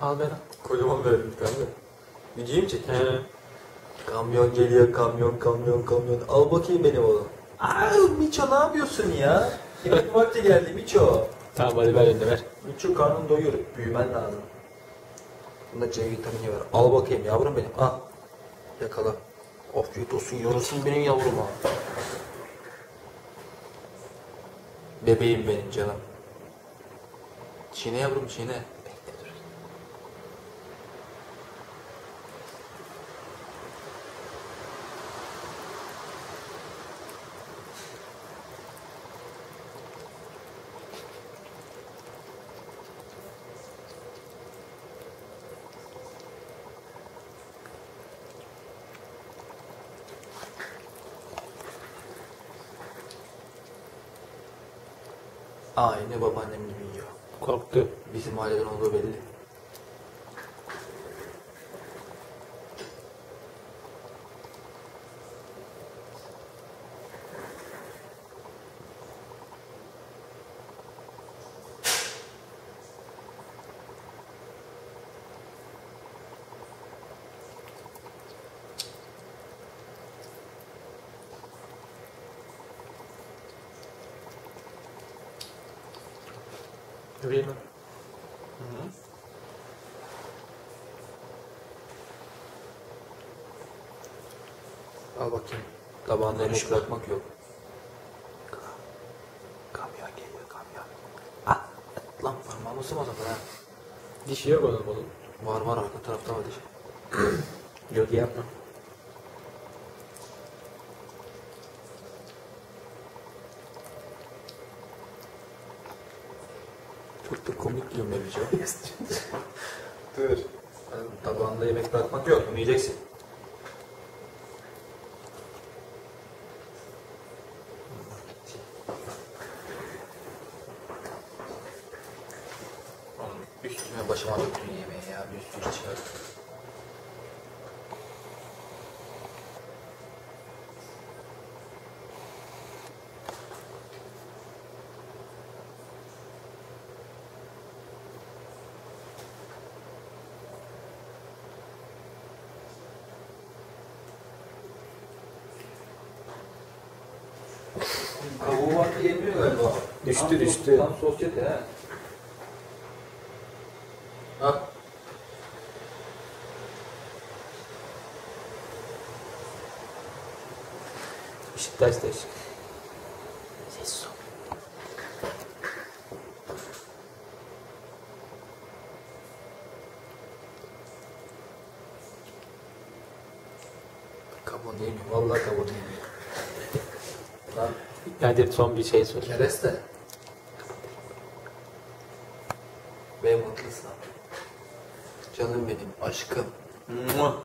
Al ver. Kocaman verelim bir tane de. Videoyu mu çekeyim? He. Kamyon geliyor kamyon kamyon kamyon. Al bakayım benim oğlum. Aa Miço ne yapıyorsun ya? Yemek vakti geldi Miço. Tamam hadi ver önüne ver. Miço karnın doyuyor. Büyümen lazım. Bunda C vitamini var. Al bakayım yavrum benim. Al. Yakala. Afiyet olsun yorulsun benim yavrum ha. Bebeğim benim canım. Çiğne yavrum çiğne. Aynı babaannem gibi yiyor. Korktu. Bizim aileden olduğu belli. Vereyim mi? Al bakayım. Tabağında yemek bırakmak yok. Kamyon geliyor kamyon. Ah, lan parmağımı ısırma sakın ha. Dişi yok onun oğlum. Var var arka tarafta var dişi. Yok yapma. Da komik diyorum şey. Dur. Tabağında yemek bırakmak yok. Bunu yiyeceksin. Üstüme başıma döktün yemeği ya. Bir sürü çıkar. Kavuğu vardı yemiyor galiba. Düştü, Tam düştü. Tam sosyete he. Ha. Beşiktaş değişik. Ses ol. Kabuğunu yemiyor. Vallahi kabuğunu yemiyor. Lan Hadi son bir şey sor. kereste. Ve mutlusun. Canım benim, aşkım. Mua.